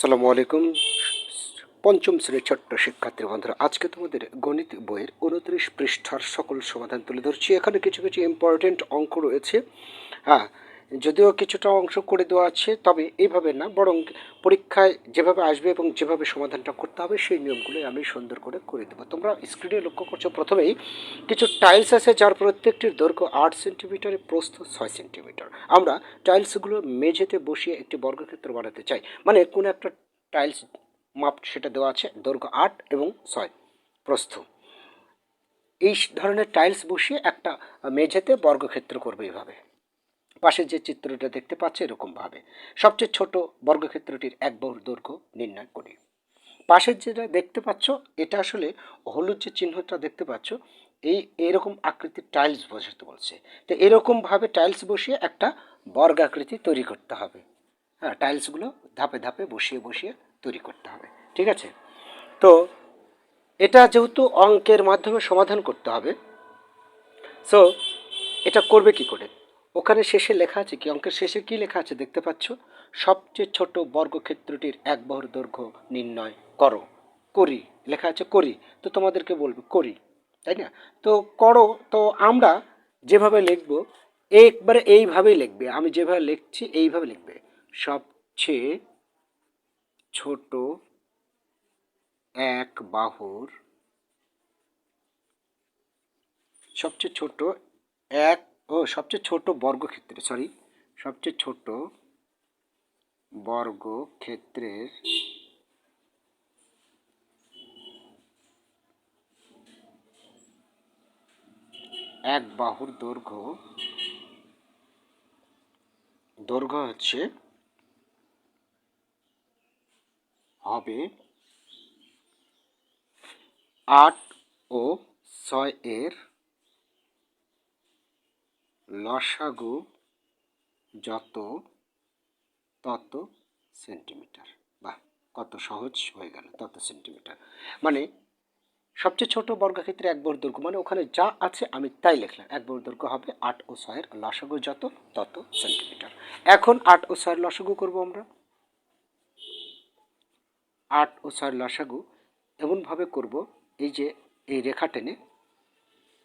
সালামু আলাইকুম। পঞ্চম শ্রেণির ছোট্ট শিক্ষার্থী বন্ধুরা, আজকে তোমাদের গণিত বইয়ের উনত্রিশ পৃষ্ঠার সকল সমাধান তুলে ধরছি। এখানে কিছু কিছু ইম্পর্টেন্ট অঙ্ক রয়েছে। হ্যাঁ যদিও কিছুটা অংশ করে দেওয়া আছে, তবে এইভাবে না, বরং পরীক্ষায় যেভাবে আসবে এবং যেভাবে সমাধানটা করতে হবে, সেই নিয়মগুলোই আমি সুন্দর করে করে দেবো। তোমরা স্ক্রিনে লক্ষ্য করছ, প্রথমেই কিছু টাইলস আছে, যার প্রত্যেকটির দৈর্ঘ্য আট সেন্টিমিটার প্রস্থ ছয় সেন্টিমিটার আমরা টাইলসগুলো মেঝেতে বসিয়ে একটি বর্গক্ষেত্র বানাতে চাই। মানে কোনো একটা টাইলস মাপ সেটা দেওয়া আছে, দৈর্ঘ্য আট এবং ছয়, প্রস্থ। এই ধরনের টাইলস বসিয়ে একটা মেঝেতে বর্গক্ষেত্র করবে এইভাবে। পাশে যে চিত্রটা দেখতে পাচ্ছে এরকমভাবে। সবচেয়ে ছোট বর্গক্ষেত্রটির এক বহুর দৈর্ঘ্য নির্ণয় করি পাশের যেটা দেখতে পাচ্ছ, এটা আসলে হলুদ যে চিহ্নটা দেখতে পাচ্ছ, এই এরকম আকৃতির টাইলস বসাতে বলছে। তো এরকমভাবে টাইলস বসিয়ে একটা বর্গাকৃতি তৈরি করতে হবে। হ্যাঁ টাইলসগুলো ধাপে ধাপে বসিয়ে বসিয়ে তৈরি করতে হবে। ঠিক আছে? তো এটা যেহেতু অঙ্কের মাধ্যমে সমাধান করতে হবে সো এটা করবে কি করে? ওখানে শেষে লেখা আছে কি? অঙ্কের শেষে কি লেখা আছে দেখতে পাচ্ছ? সবচেয়ে ছোট বর্গক্ষেত্রটির এক বহর দৈর্ঘ্য নির্ণয় করো। করি। লেখা আছে করি। তো তোমাদেরকে বলব করি, তাই না? তো করো, তো আমরা যেভাবে লিখব, একবারে এইভাবেই লিখবে। আমি যেভাবে লিখছি, এইভাবে লিখবে। সবচেয়ে ছোট এক বাহুর, সবচেয়ে ছোট এক ও, সবচেয়ে ছোট বর্গক্ষেত্রে সরি সবচেয়ে ছোট বর্গক্ষেত্রের এক বাহুর দৈর্ঘ্য দৈর্ঘ্য হচ্ছে হবে আট ও ছয় এর লসাগু যত, তত সেন্টিমিটার। বাহ, কত সহজ হয়ে গেল, তত সেন্টিমিটার। মানে সবচেয়ে ছোট বর্গক্ষেত্রে এক বর্গ দৈর্ঘ্য মানে ওখানে যা আছে আমি তাই লিখলাম। এক বর্গ দৈর্ঘ্য হবে আট ও ছয়ের লসাগু যত, তত সেন্টিমিটার। এখন আট ও ছয়ের লসাগু করব আমরা। আট ও ছয়ের লসাগু এমনভাবে করব, এই যে এই রেখা টেনে,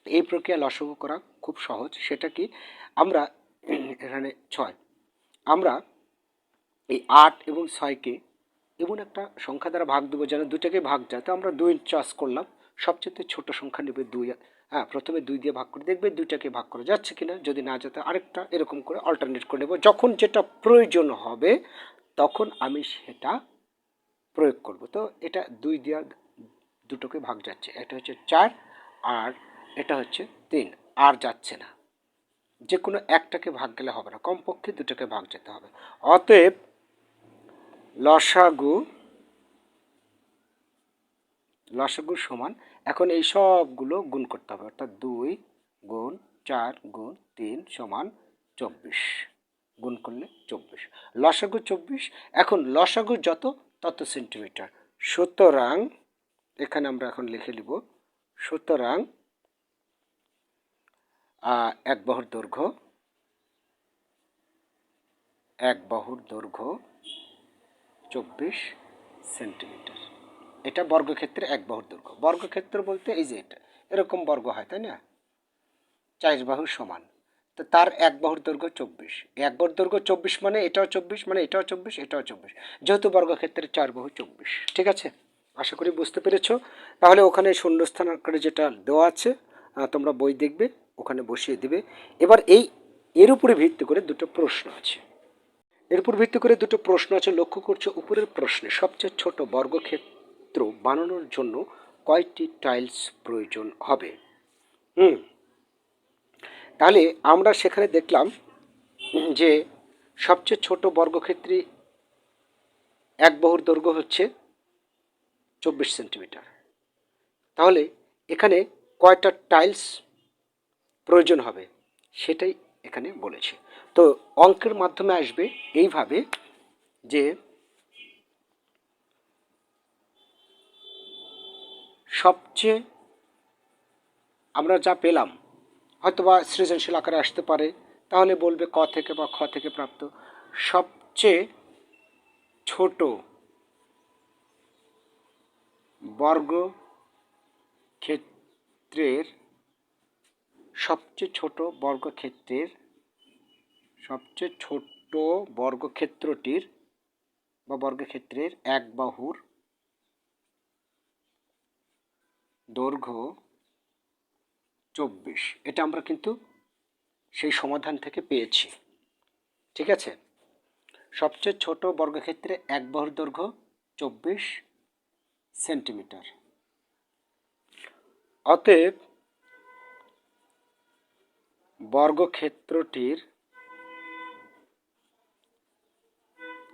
এই প্রক্রিয়া লসাগু করা খুব সহজ। সেটা কি? আমরা, এখানে ছয়। আমরা এই আট এবং ছয়কে এমন একটা সংখ্যা দ্বারা ভাগ দেবো যেন দুটাকে ভাগ যায়। তো আমরা দুই চাষ করলাম। সবচেয়ে ছোট সংখ্যা নেবে দুই। হ্যাঁ প্রথমে দুই দিয়ে ভাগ করে দেখবে দুইটাকে ভাগ করা যাচ্ছে কিনা। যদি না যেতে আরেকটা এরকম করে অল্টারনেট করে নেব। যখন যেটা প্রয়োজন হবে, তখন আমি সেটা প্রয়োগ করব। তো এটা দুই দেওয়া দুটোকে ভাগ যাচ্ছে। এটা হচ্ছে চার আর এটা হচ্ছে তিন। আর যাচ্ছে না। যে কোনো একটাকে ভাগ গেলে হবে না, কমপক্ষে দুটোকে ভাগ যেতে হবে। অতএব লসাগু লসাগু সমান এখন এই সবগুলো গুণ করতে হবে, অর্থাৎ দুই গুণ চার গুণ তিন সমান চব্বিশ। গুণ করলে চব্বিশ। লসাগু চব্বিশ, এখন লসাগু যত, তত সেন্টিমিটার। সুতরাং, এখানে আমরা এখন লিখে নিব, সুতরাং এক বাহুর দৈর্ঘ্য, এক বাহুর দৈর্ঘ্য চব্বিশ সেন্টিমিটার। এটা বর্গক্ষেত্রে এক বাহুর দৈর্ঘ্য। বর্গক্ষেত্র বলতে এই যে এটা, এরকম বর্গ হয়, তাই না? চার বাহুর সমান। তো তার এক বাহুর দৈর্ঘ্য চব্বিশ। এক বাহুর দৈর্ঘ্য চব্বিশ মানে এটাও চব্বিশ মানে এটাও চব্বিশ এটাও চব্বিশ। যেহেতু বর্গক্ষেত্রে চার বাহু চব্বিশ। ঠিক আছে? আশা করি বুঝতে পেরেছ। তাহলে ওখানে শূন্যস্থান আকারে যেটা দেওয়া আছে তোমরা বই দেখবে। ওখানে বসিয়ে দিবে। এবার এই, এর উপরে ভিত্তি করে দুটো প্রশ্ন আছে। এর উপর ভিত্তি করে দুটো প্রশ্ন আছে, লক্ষ্য করছ উপরের প্রশ্নে সবচেয়ে ছোট বর্গক্ষেত্র বানানোর জন্য কয়টি টাইলস প্রয়োজন হবে? হুম। তাহলে আমরা সেখানে দেখলাম যে সবচেয়ে ছোট বর্গক্ষেত্রে এক বহুর দৈর্ঘ্য হচ্ছে চব্বিশ সেন্টিমিটার। তাহলে এখানে কয়টা টাইলস প্রয়োজন হবে, সেটাই এখানে বলেছে। তো অঙ্কের মাধ্যমে আসবে এইভাবে যে সবচেয়ে আমরা যা পেলাম, হয়তোবা সৃজনশীল আকারে আসতে পারে, তাহলে বলবে ক থেকে বা খ থেকে প্রাপ্ত। সবচেয়ে ছোট বর্গ ক্ষেত্রের সবচেয়ে ছোট বর্গক্ষেত্রের, সবচেয়ে ছোট বর্গক্ষেত্রটির বা বর্গক্ষেত্রের এক বাহুর দৈর্ঘ্য চব্বিশ। এটা আমরা কিন্তু সেই সমাধান থেকে পেয়েছি। ঠিক আছে? সবচেয়ে ছোট বর্গক্ষেত্রে এক বাহুর দৈর্ঘ্য চব্বিশ সেন্টিমিটার। অতএব বর্গক্ষেত্রটির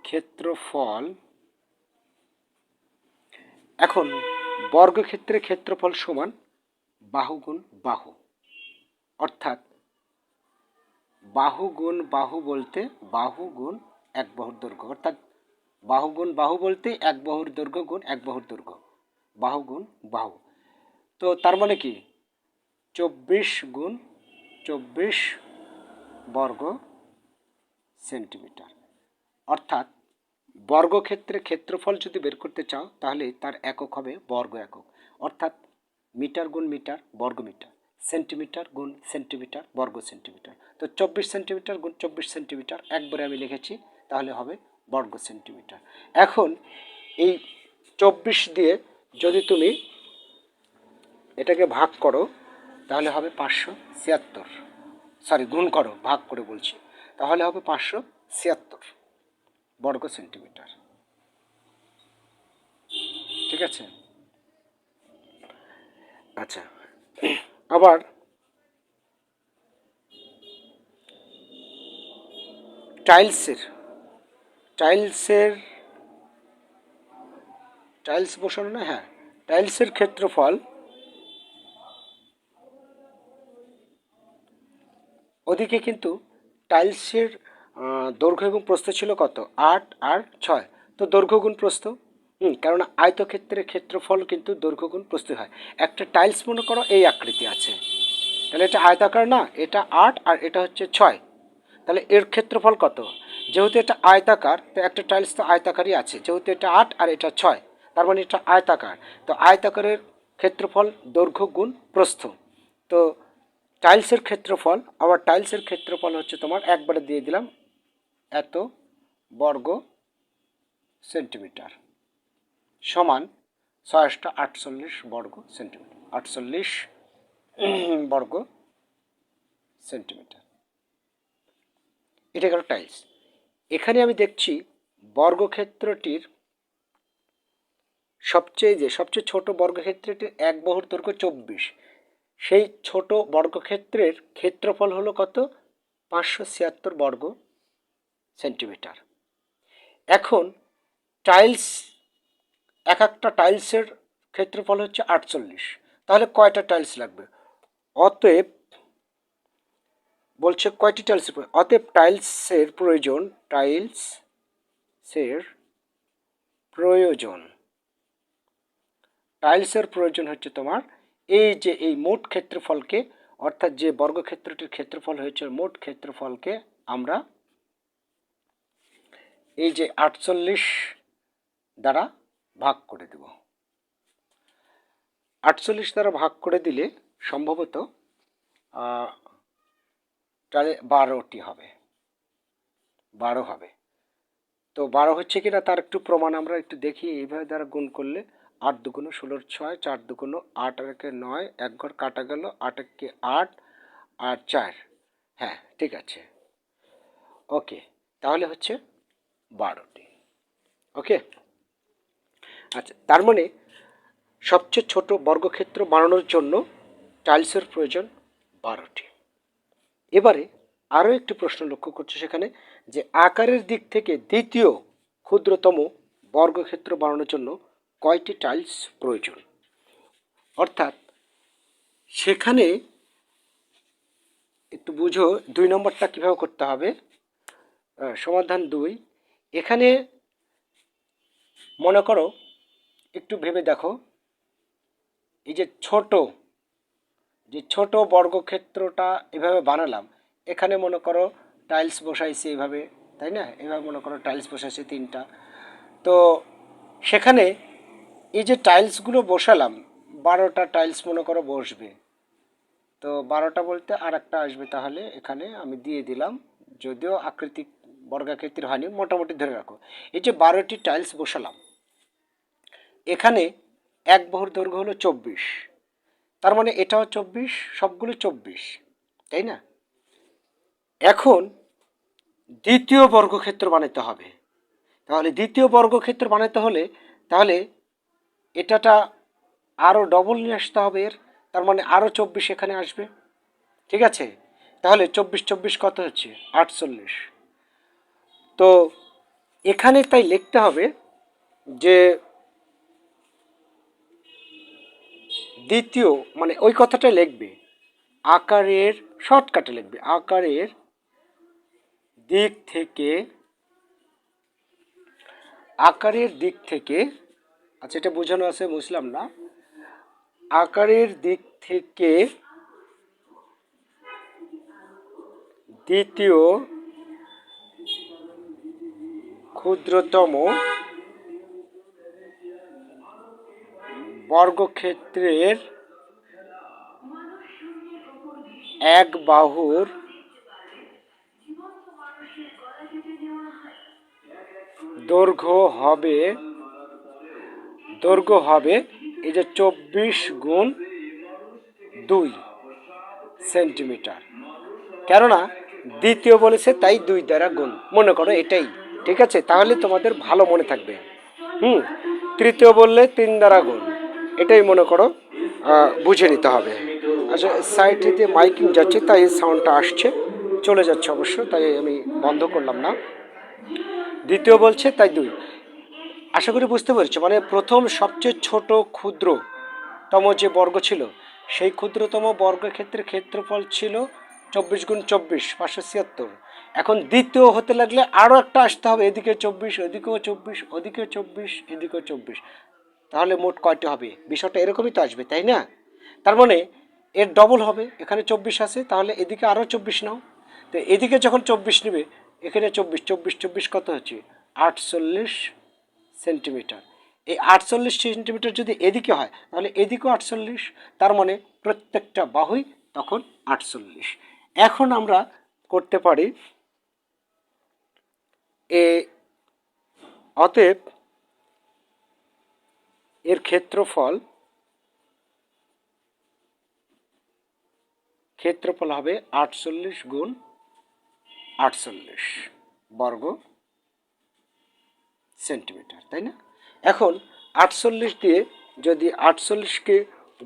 ক্ষেত্রফল। এখন বর্গক্ষেত্রে ক্ষেত্রফল সমান বাহু গুণ বাহু। অর্থাৎ বাহু গুণ বাহু বলতে বাহু গুণ এক বাহুর দৈর্ঘ্য। অর্থাৎ বাহু গুণ বাহু বলতে এক বাহুর দৈর্ঘ্য গুণ এক বাহুর দৈর্ঘ্য। বাহু গুণ বাহু। তো তার মানে কি? চব্বিশ গুণ চব্বিশ বর্গ সেন্টিমিটার। অর্থাৎ বর্গক্ষেত্রে ক্ষেত্রফল যদি বের করতে চাও, তাহলে তার একক হবে বর্গ একক। অর্থাৎ মিটার গুণ মিটার, বর্গ মিটার। সেন্টিমিটার গুণ সেন্টিমিটার, বর্গ সেন্টিমিটার। তো চব্বিশ সেন্টিমিটার গুণ চব্বিশ সেন্টিমিটার, একবারে আমি লিখেছি, তাহলে হবে বর্গ সেন্টিমিটার। এখন এই চব্বিশ দিয়ে যদি তুমি এটাকে ভাগ করো তাহলে হবে পাঁচশো ছিয়াত্তর। সরি গুণ করো, ভাগ করে বলছি। তাহলে হবে পাঁচশো ছিয়াত্তর বর্গ সেন্টিমিটার। ঠিক আছে? আচ্ছা আবার টাইলসের টাইলসের, টাইলস বসানো না হ্যাঁ টাইলসের ক্ষেত্রফল ওদিকে কিন্তু টাইলসের দৈর্ঘ্য এবং প্রস্থ ছিল কত? আট আর ছয়। তো দৈর্ঘ্য গুণ প্রস্থ? হুম কারণ আয়তক্ষেত্রের ক্ষেত্রফল কিন্তু দৈর্ঘ্য গুণ হয়। একটা টাইলস মনে করো এই আকৃতি আছে। তাহলে এটা আয়তাকার না? এটা আট আর এটা হচ্ছে ছয়। তাহলে এর ক্ষেত্রফল কত? যেহেতু এটা আয়তাকার, তো একটা টাইলস তো আয়তাকারই আছে। যেহেতু এটা আট আর এটা ছয়, তার মানে এটা আয়তাকার। তো আয়তাকারের ক্ষেত্রফল দৈর্ঘ্য গুণ প্রস্থ। তো টাইলসের ক্ষেত্রফল, আবার টাইলসের ক্ষেত্রফল হচ্ছে তোমার, একবারে দিয়ে দিলাম, এত বর্গ সেন্টিমিটার সমান ছয়শটা আটচল্লিশ বর্গ সেন্টিমিটার, আটচল্লিশ বর্গ সেন্টিমিটার। এটা গেল টাইলস এখানে আমি দেখছি বর্গক্ষেত্রটির সবচেয়ে যে, সবচেয়ে ছোট বর্গক্ষেত্রটির এক বাহুর দৈর্ঘ্য চব্বিশ। সেই ছোট বর্গক্ষেত্রের ক্ষেত্রফল হলো কত? পাঁচশো ছিয়াত্তর বর্গ সেন্টিমিটার। এখন টাইলস এক একটা টাইলসের ক্ষেত্রফল হচ্ছে আটচল্লিশ। তাহলে কয়টা টাইলস লাগবে? অতএব বলছে কয়টি প্রয়োজন? অতএব টাইলসের প্রয়োজন টাইলসের প্রয়োজন। টাইলসের প্রয়োজন হচ্ছে তোমার এই যে, এই মোট ক্ষেত্রফলকে, অর্থাৎ যে বর্গক্ষেত্রটির ক্ষেত্রফল হয়েছে মোট ক্ষেত্রফলকে আমরা এই যে আটচল্লিশ দ্বারা ভাগ করে দেব। আটচল্লিশ দ্বারা ভাগ করে দিলে সম্ভবত তাহলে বারোটি হবে। বারো হবে। তো বারো হচ্ছে কিনা তার একটু প্রমাণ আমরা একটু দেখি, এইভাবে দ্বারা গুণ করলে আট দুগুণ ষোলোর ছয়, চার দুগুণ আট আর একে নয় এক ঘর কাটা গেল, আট একে আট আর চার। হ্যাঁ ঠিক আছে। ওকে, তাহলে হচ্ছে বারোটি। ওকে? আচ্ছা তার মানে সবচেয়ে ছোট বর্গক্ষেত্র বানানোর জন্য টাইলসের প্রয়োজন বারোটি। এবারে আরও একটি প্রশ্ন লক্ষ্য করছে সেখানে, যে আকারের দিক থেকে দ্বিতীয় ক্ষুদ্রতম বর্গক্ষেত্র বানানোর জন্য কয়টি টাইলস প্রয়োজন? অর্থাৎ, সেখানে একটু বুঝো, দুই নম্বরটা কীভাবে করতে হবে? সমাধান দুই। এখানে মনে করো, একটু ভেবে দেখো, এই যে ছোট যে ছোট বর্গক্ষেত্রটা এভাবে বানালাম, এখানে মনে করো টাইলস বসাইছি এভাবে, তাই না? এভাবে মনে করো টাইলস বসাইছি তিনটা। তো সেখানে এই যে টাইলসগুলো বসালাম, বারোটা টাইলস মনে করো বসবে। তো বারোটা বলতে আর একটা আসবে তাহলে, এখানে আমি দিয়ে দিলাম। যদিও আকৃতি বর্গাকৃতির হয়নি, মোটামুটি ধরে রাখো। এই যে বারোটি টাইলস বসালাম। এখানে এক বহর দৈর্ঘ্য হলো চব্বিশ। তার মানে এটাও চব্বিশ, সবগুলো চব্বিশ। তাই না? এখন দ্বিতীয় বর্গক্ষেত্র বানাতে হবে। তাহলে দ্বিতীয় বর্গক্ষেত্র বানাতে হলে, তাহলে এটাটা আরও ডবল নিয়ে আসতে হবে এর, তার মানে আরও চব্বিশ এখানে আসবে। ঠিক আছে? তাহলে চব্বিশ চব্বিশ কত হচ্ছে? আটচল্লিশ। তো এখানে তাই লিখতে হবে যে দ্বিতীয় মানে ওই কথাটা লিখবে, আকারের শর্টকাটে লিখবে, আকারের দিক থেকে, আকারের দিক থেকে আচ্ছা এটা বোঝানো আছে, বুঝলাম না। আকারের দিক থেকে দ্বিতীয় ক্ষুদ্রতম বর্গক্ষেত্রের এক বাহুর দৈর্ঘ্য হবে দৈর্ঘ্য হবে এই যে চব্বিশ গুণ দুই সেন্টিমিটার। কেননা দ্বিতীয় বলেছে তাই দুই দ্বারা গুণ। মনে করো এটাই। ঠিক আছে? তাহলে তোমাদের ভালো মনে থাকবে। হুম? তৃতীয় বললে তিন দ্বারা গুণ। এটাই মনে করো বুঝে নিতে হবে। আচ্ছা সাইডে দিয়ে মাইকিং যাচ্ছে, তাই সাউন্ডটা আসছে। চলে যাচ্ছে অবশ্য, তাই আমি বন্ধ করলাম না। দ্বিতীয় বলছে তাই দুই। আশা করি বুঝতে পেরেছ মানে প্রথম সবচেয়ে ছোট ক্ষুদ্রতম যে বর্গ ছিল, সেই ক্ষুদ্রতম বর্গক্ষেত্রের ক্ষেত্রফল ছিল চব্বিশ গুণ চব্বিশ, পাঁচশো ছিয়াত্তর। এখন দ্বিতীয় হতে লাগলে আরও একটা আসতে হবে, এদিকে চব্বিশ, ওদিকেও চব্বিশ ওদিকেও চব্বিশ, এদিকেও চব্বিশ। তাহলে মোট কয়টি হবে? বিষয়টা এরকমই তো আসবে, তাই না? তার মানে এর ডবল হবে, এখানে চব্বিশ আছে, তাহলে এদিকে আরও চব্বিশ নাও। তো এদিকে যখন চব্বিশ নেবে, এখানে চব্বিশ চব্বিশ চব্বিশ কত হচ্ছে? আটচল্লিশ সেন্টিমিটার। এই আটচল্লিশ সেন্টিমিটার যদি এদিকে হয়, তাহলে এদিকেও আটচল্লিশ, তার মানে প্রত্যেকটা বাহুই তখন আটচল্লিশ। এখন আমরা করতে পারি এ, অতএব এর ক্ষেত্রফল ক্ষেত্রফল হবে আটচল্লিশ গুণ আটচল্লিশ বর্গ। সেন্টিমিটার, তাই না? এখন আটচল্লিশ দিয়ে যদি আটচল্লিশকে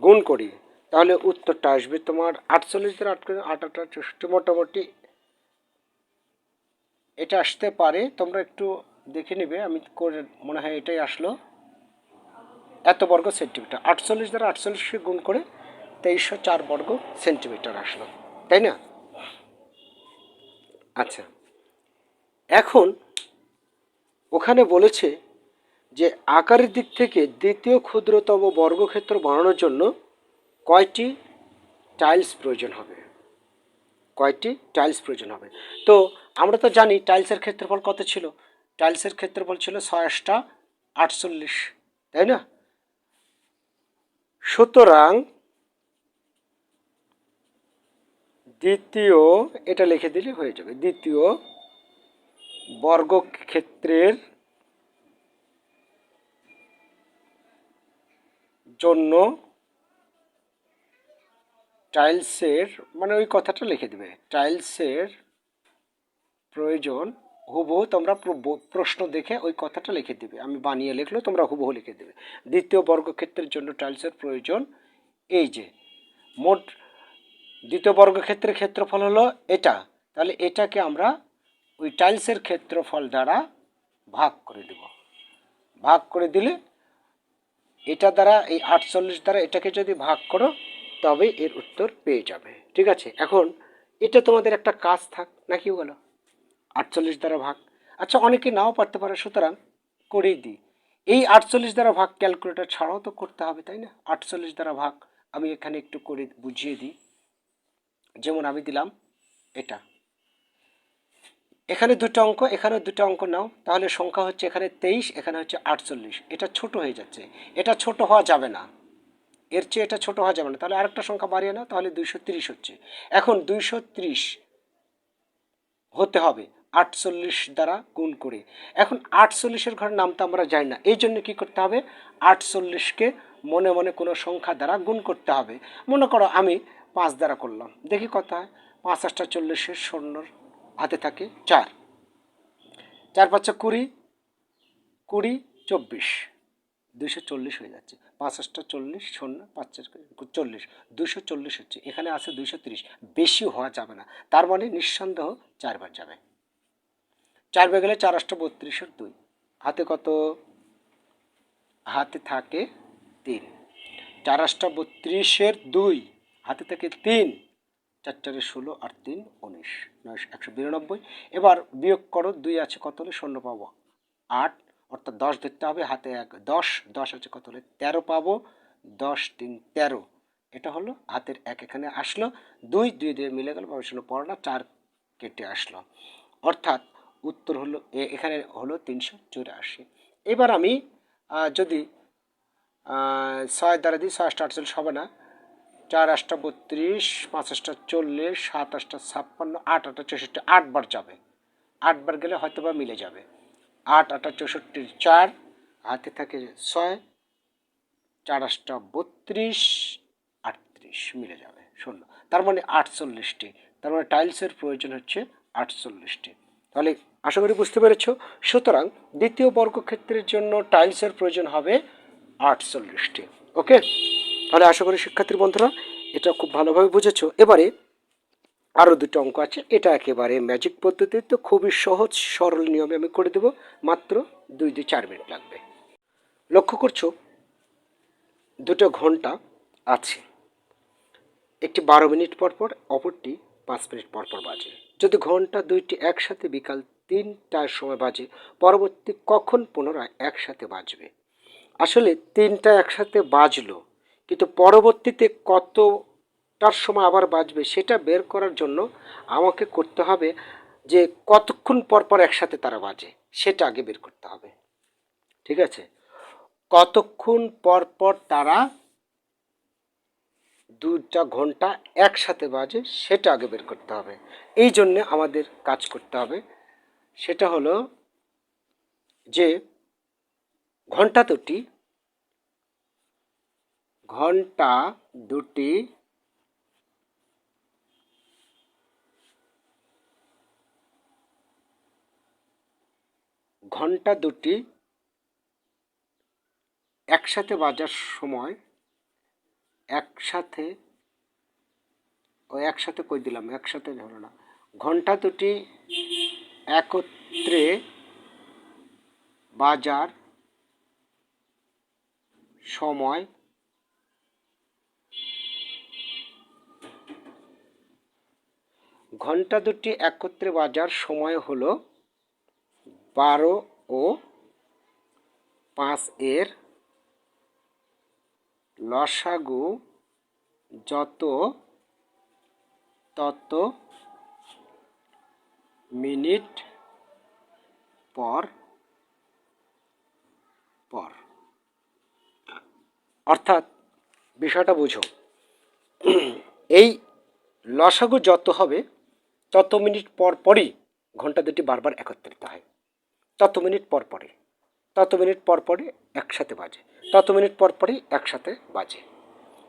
গুণ করি, তাহলে উত্তরটা আসবে তোমার আটচল্লিশ দিয়ে আট আট আট চৌষট্টি মোটামুটি। এটা আসতে পারে, তোমরা একটু দেখে নেবে, আমি করে মনে হয় এটাই আসলো। এত বর্গ সেন্টিমিটার, আটচল্লিশ দ্বারা আটচল্লিশকে গুণ করে তেইশশো চার বর্গ সেন্টিমিটার আসলো, তাই না? আচ্ছা এখন ওখানে বলেছে যে আকারের দিক থেকে দ্বিতীয় ক্ষুদ্রতম বর্গক্ষেত্র বানানোর জন্য কয়টি টাইলস প্রয়োজন হবে? কয়টি টাইলস প্রয়োজন হবে? তো আমরা তো জানি টাইলসের ক্ষেত্রফল কত ছিল? টাইলসের ক্ষেত্রফল ছিল ছয়শটা আটচল্লিশ, তাই না? সুতরাং দ্বিতীয়, এটা লিখে দিলে হয়ে যাবে, দ্বিতীয় বর্গক্ষেত্রের জন্য টাইলসের মানে ওই কথাটা লিখে দেবে, টাইলসের প্রয়োজন, হুবহু তোমরা প্রশ্ন দেখে ওই কথাটা লিখে দেবে। আমি বানিয়ে লিখলো তোমরা হুবহু লিখে দেবে। দ্বিতীয় বর্গক্ষেত্রের জন্য টাইলসের প্রয়োজন এই যে, মোট দ্বিতীয় বর্গক্ষেত্রের ক্ষেত্রফল হলো এটা। তাহলে এটাকে আমরা ওই টাইলসের ক্ষেত্রফল দ্বারা ভাগ করে দেব। ভাগ করে দিলে এটা দ্বারা, এই আটচল্লিশ দ্বারা এটাকে যদি ভাগ করো, তবে এর উত্তর পেয়ে যাবে। ঠিক আছে? এখন এটা তোমাদের একটা কাজ থাক, নাকি বলো? আটচল্লিশ দ্বারা ভাগ। আচ্ছা অনেকে নাও পারতে পারে, সুতরাং করেই দিই। এই আটচল্লিশ দ্বারা ভাগ ক্যালকুলেটর ছাড়াও তো করতে হবে, তাই না? আটচল্লিশ দ্বারা ভাগ আমি এখানে একটু করে বুঝিয়ে দিই। যেমন আমি দিলাম এটা। এখানে দুটো অঙ্ক এখানে দুটো অঙ্ক নাও। তাহলে সংখ্যা হচ্ছে এখানে তেইশ, এখানে হচ্ছে আটচল্লিশ। এটা ছোট হয়ে যাচ্ছে। এটা ছোট হওয়া যাবে না। এর চেয়ে এটা ছোট হওয়া যাবে না। তাহলে আরেকটা সংখ্যা বাড়িয়ে নাও, তাহলে দুইশো তিরিশ হচ্ছে। এখন দুইশো ত্রিশ হতে হবে আটচল্লিশ দ্বারা গুণ করে। এখন আটচল্লিশের ঘরের নাম তো আমরা জানি না। এই জন্য কী করতে হবে? আটচল্লিশকে মনে মনে কোনো সংখ্যা দ্বারা গুণ করতে হবে। মনে করো আমি পাঁচ দ্বারা করলাম। দেখি কথা পাঁচ আটটা চল্লিশের শূন্যর হাতে থাকে চার। চার পাঁচটা কুড়ি কুড়ি চব্বিশ। দুশো চল্লিশ হয়ে যাচ্ছে। পাঁচ আটটা চল্লিশ, শূন্য পাঁচ চল্লিশ। দুশো চল্লিশ হচ্ছে। এখানে আছে দুশো তিরিশ। বেশি হওয়া যাবে না। তার মানে নিঃসন্দেহ চারবার যাবে। চারবার গেলে চার আটটা বত্রিশের দুই। হাতে কত? হাতে থাকে তিন। চার আটটা বত্রিশের দুই। হাতে থাকে তিন। চার চারে ষোলো আর তিন উনিশ নয় একশো বিরানব্বই। এবার বিয়োগ করো, দুই আছে কত হলে? শূন্য পাবো। আট, অর্থাৎ দশ ধরতে হবে, হাতে এক, দশ দশ আছে কত হলে? তেরো পাবো। দশ, তিন, তেরো। এটা হলো, হাতের এক এখানে আসলো, দুই দুই দিয়ে মিলে গেল বা শূন্য পড়ো না চার কেটে আসলো। অর্থাৎ উত্তর হলো, এ- এখানে হলো তিনশো চুরাশি। এবার আমি যদি ছয় দ্বারা দিই, ছয় আটচল্লিশ হবে না। চার আটটা বত্রিশ, পাঁচ আটটা চল্লিশ, সাত আটটা ছাপ্পান্ন, আট আটটা চৌষট্টি, আটবার যাবে। আটবার গেলে হয়তো বা মিলে যাবে। আট আটটা চৌষট্টির চার, হাতে থাকে ছয়, চার আটটা বত্রিশ, আটত্রিশ মিলে যাবে শূন্য তার মানে আটচল্লিশটি। তার মানে টাইলসের প্রয়োজন হচ্ছে আটচল্লিশটি। তাহলে আশা করি বুঝতে পেরেছ। সুতরাং দ্বিতীয় বর্গক্ষেত্রের জন্য টাইলসের প্রয়োজন হবে আটচল্লিশটি। ওকে? তাহলে আশা করি শিক্ষার্থী বন্ধুরা, এটা খুব ভালোভাবে বুঝেছ। এবারে আরও দুটো অঙ্ক আছে। এটা একেবারে ম্যাজিক পদ্ধতিতে খুবই সহজ, সরল নিয়মে আমি করে দেব। মাত্র দুই দুই চার মিনিট লাগবে। লক্ষ্য করছ? দুটো ঘণ্টা আছে। একটি বারো মিনিট পর পর, অপরটি পাঁচ মিনিট পর পর বাজে। যদি ঘণ্টা দুইটি একসাথে, বিকাল তিনটার সময় বাজে, পরবর্তী কখন পুনরায় একসাথে বাজবে? আসলে তিনটা একসাথে বাজলো কিন্তু পরবর্তীতে কতটার সময় আবার বাজবে সেটা বের করার জন্য আমাকে করতে হবে যে কতক্ষণ পর পর একসাথে তারা বাজে সেটা আগে বের করতে হবে। ঠিক আছে? কতক্ষণ পর পর তারা দুটা ঘণ্টা একসাথে বাজে সেটা আগে বের করতে হবে। এই জন্যে আমাদের কাজ করতে হবে। সেটা হলো যে ঘণ্টা দুটি ঘণ্টা দুটি। ঘণ্টা দুটি। একসাথে বাজার সময় একসাথে ও একসাথে কই দিলাম, একসাথে হলো না। ঘণ্টা দুটি একত্রে বাজার সময় ঘণ্টা দুটি একত্রে বাজার সময় হল বারো ও পাঁচ এর লসাগু যত তত মিনিট পর পর। অর্থাৎ বিষয়টা বুঝো। এই লসাগু যত হবে তত মিনিট পর পরই ঘণ্টা দুটি বারবার একত্রিত হয়। তত মিনিট পর পরে তত মিনিট পর পরে একসাথে বাজে। তত মিনিট পর পরই একসাথে বাজে।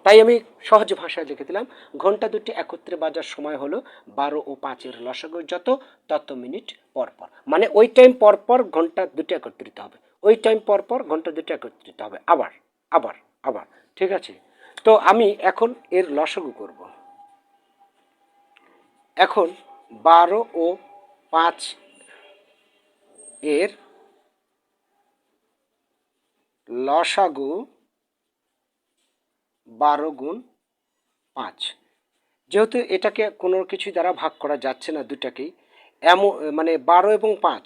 তাই আমি সহজ ভাষায় লিখে দিলাম ঘণ্টা দুটি একত্রে বাজার সময় হলো বারো ও পাঁচের লসাগু যত, তত মিনিট পর পর। মানে ওই টাইম পর পর ঘণ্টা দুটি একত্রিত হবে। ওই টাইম পর পর ঘণ্টা দুটি একত্রিত হবে। আবার আবার আবার। ঠিক আছে? তো আমি এখন এর লসাগু করব। এখন বারো ও পাঁচ এর লসাগু বারো গুণ পাঁচ। যেহেতু এটাকে কোনো কিছু দ্বারা ভাগ করা যাচ্ছে না দুটাকেই এমন মানে বারো এবং পাঁচ,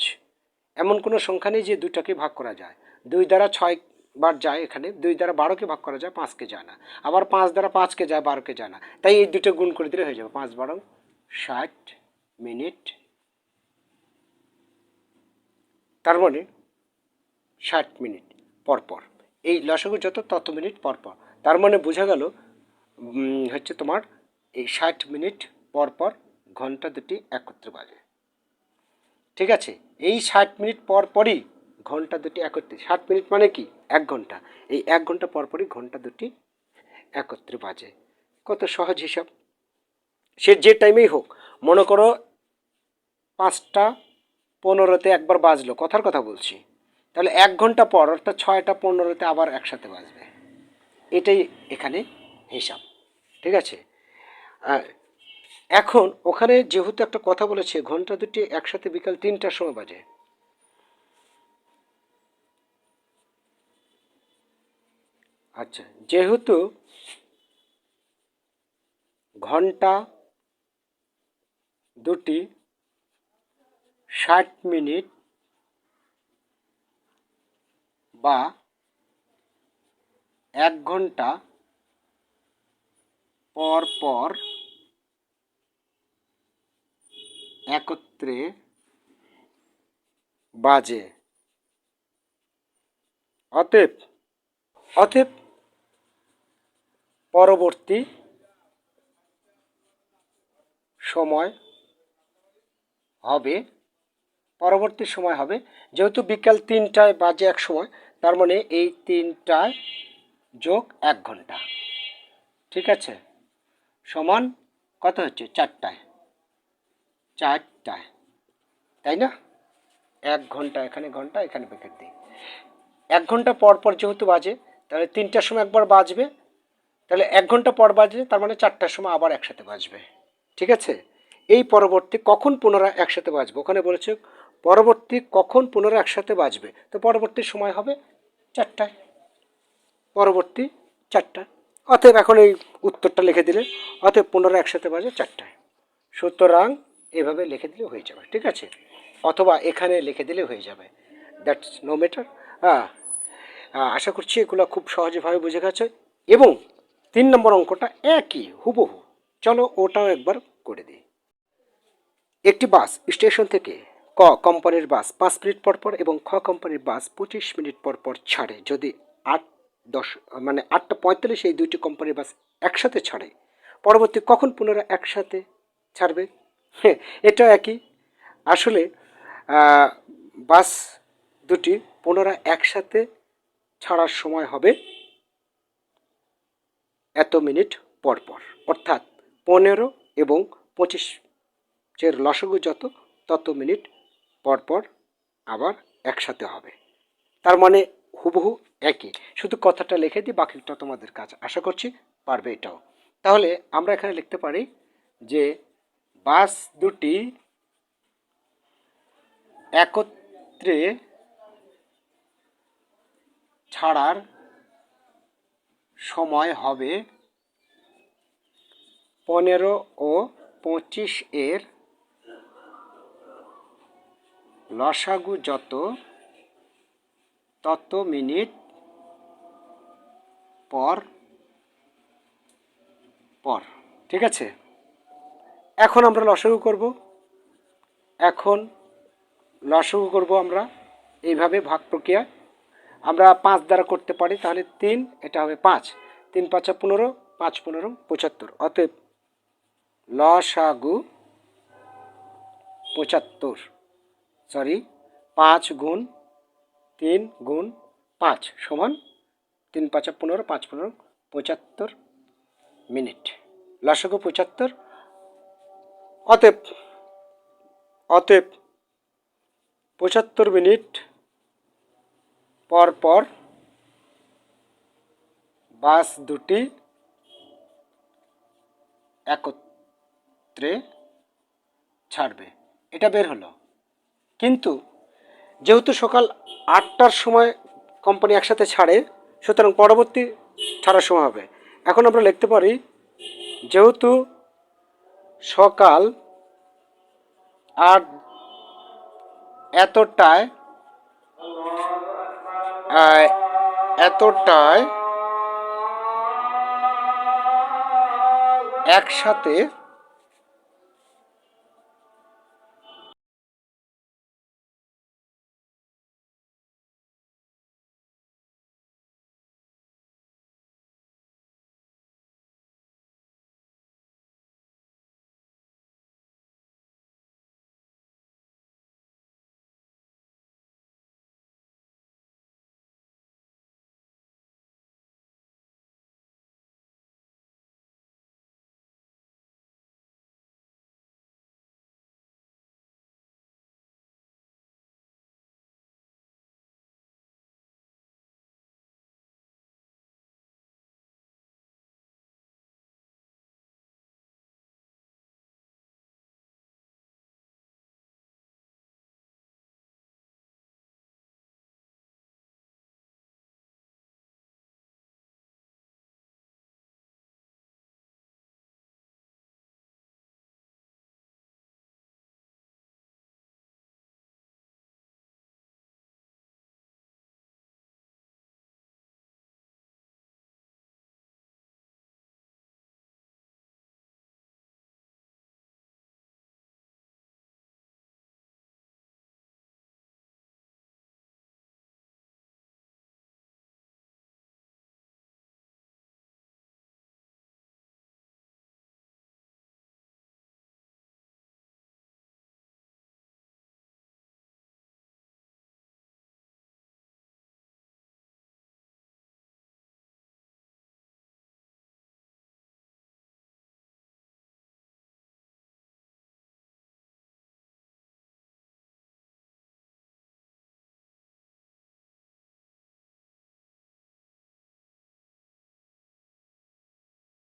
এমন কোনো সংখ্যা নেই যে দুটাকে ভাগ করা যায়। দুই দ্বারা ছয় বার যায় এখানে, দুই দ্বারা বারোকে ভাগ করা যায়, পাঁচকে যায় না। আবার পাঁচ দ্বারা পাঁচকে যায়, বারোকে যায় না। তাই এই দুটো গুণ করে দিলে হয়ে যাবে পাঁচ বারো ষাট। মিনিট। তার মানে ষাট মিনিট পর পর। এই লসাগু যত তত মিনিট পর পর। তার মানে বোঝা গেল হচ্ছে তোমার এই ষাট মিনিট পরপর পর ঘণ্টা দুটি একত্রে বাজে। ঠিক আছে? এই ষাট মিনিট পর পরই ঘণ্টা দুটি একত্রে। ষাট মিনিট মানে কি? এক ঘণ্টা। এই এক ঘণ্টা পর পরই ঘণ্টা দুটি একত্রে বাজে। কত সহজ হিসাব। সে যে টাইমেই হোক, মনে করো পাঁচটা পনেরোতে একবার বাজলো, কথার কথা বলছি। তাহলে এক ঘণ্টা পর, অর্থাৎ ছয়টা পনেরোতে আবার একসাথে বাজবে। এটাই এখানে হিসাব, ঠিক আছে? এখন ওখানে যেহেতু একটা কথা বলেছে, ঘণ্টা দুটি একসাথে বিকাল তিনটার সময় বাজে। আচ্ছা যেহেতু ঘণ্টা দুটি ষাট মিনিট বা এক ঘণ্টা পর পর একত্রে বাজে। অতএব অতএব পরবর্তী সময় হবে পরবর্তী সময় হবে। যেহেতু বিকাল তিনটায় বাজে এক সময়, তার মানে এই তিনটায় যোগ এক ঘণ্টা। ঠিক আছে? সমান কত হচ্ছে? চারটায়। চারটায়। তাই না? এক ঘণ্টা, এখানে ঘণ্টা, এখানে ব্রেকেট দিই। এক ঘণ্টা পর পর যেহেতু বাজে, তাহলে তিনটার সময় একবার বাজবে। তাহলে এক ঘণ্টা পর বাজবে তার মানে চারটার সময় আবার একসাথে বাজবে। ঠিক আছে? এই পরবর্তী কখন পুনরায় একসাথে বাজবে? ওখানে বলেছে পরবর্তী কখন পুনরায় একসাথে বাজবে? তো পরবর্তী সময় হবে চারটায়। পরবর্তী চারটা অতএব এখন এই উত্তরটা লিখে দিলে, অতএব পুনরায় একসাথে বাজে চারটায়। সুতরাং এভাবে লিখে দিলে হয়ে যাবে, ঠিক আছে? অথবা এখানে লিখে দিলে হয়ে যাবে। দ্যাটস নো ম্যাটার হ্যাঁ। আশা করছি এগুলো খুব সহজভাবে বুঝে গেছে। এবং তিন নম্বর অঙ্কটা একই, হুবহু। চলো ওটাও একবার করে দিই। একটি বাস স্টেশন থেকে ক কোম্পানির বাস পাঁচ মিনিট পর পর এবং খ কোম্পানির বাস পঁচিশ মিনিট পর পর ছাড়ে। যদি আট, দশ মানে আটটা পঁয়তাল্লিশ এই দুইটি কোম্পানির বাস একসাথে ছাড়ে, পরবর্তী কখন পুনরায় একসাথে ছাড়বে? হ্যাঁ এটা একই। আসলে বাস দুটি পুনরায় একসাথে ছাড়ার সময় হবে এত মিনিট পর পর। অর্থাৎ পনেরো এবং পঁচিশ এর লসগু যত, তত মিনিট পর পর আবার একসাথে হবে। তার মানে হুবহু একই। শুধু কথাটা লিখে দিই, বাকিটা তোমাদের কাজ। আশা করছি পারবে এটাও। তাহলে আমরা এখানে লিখতে পারি যে বাস দুটি একত্রে ছাড়ার সময় হবে পনেরো ও পঁচিশ এর লসাগু যত, তত মিনিট পর পর। ঠিক আছে? এখন আমরা লসাগু করব। এখন লসাগু করব আমরা এইভাবে ভাগ প্রক্রিয়া। আমরা পাঁচ দ্বারা করতে পারি, তাহলে তিন, এটা হবে পাঁচ। তিন পাঁচা পনেরো, পাঁচ পনেরো, পঁচাত্তর। অতএব লসাগু পঁচাত্তর। সরি, পাঁচ গুণ তিন গুণ পাঁচ সমান তিন পাঁচা পনেরো, পাঁচ পনেরো পঁচাত্তর মিনিট। লসাগু পঁচাত্তর। অতএব অতএব পঁচাত্তর মিনিট পর পর বাস দুটি একত্রে ছাড়বে। এটা বের হলো। কিন্তু যেহেতু সকাল আটটার সময় কোম্পানি একসাথে ছাড়ে, সুতরাং পরবর্তী ছাড়ার সময় হবে। এখন আমরা লিখতে পারি, যেহেতু সকাল আট এতটায় এতটায় একসাথে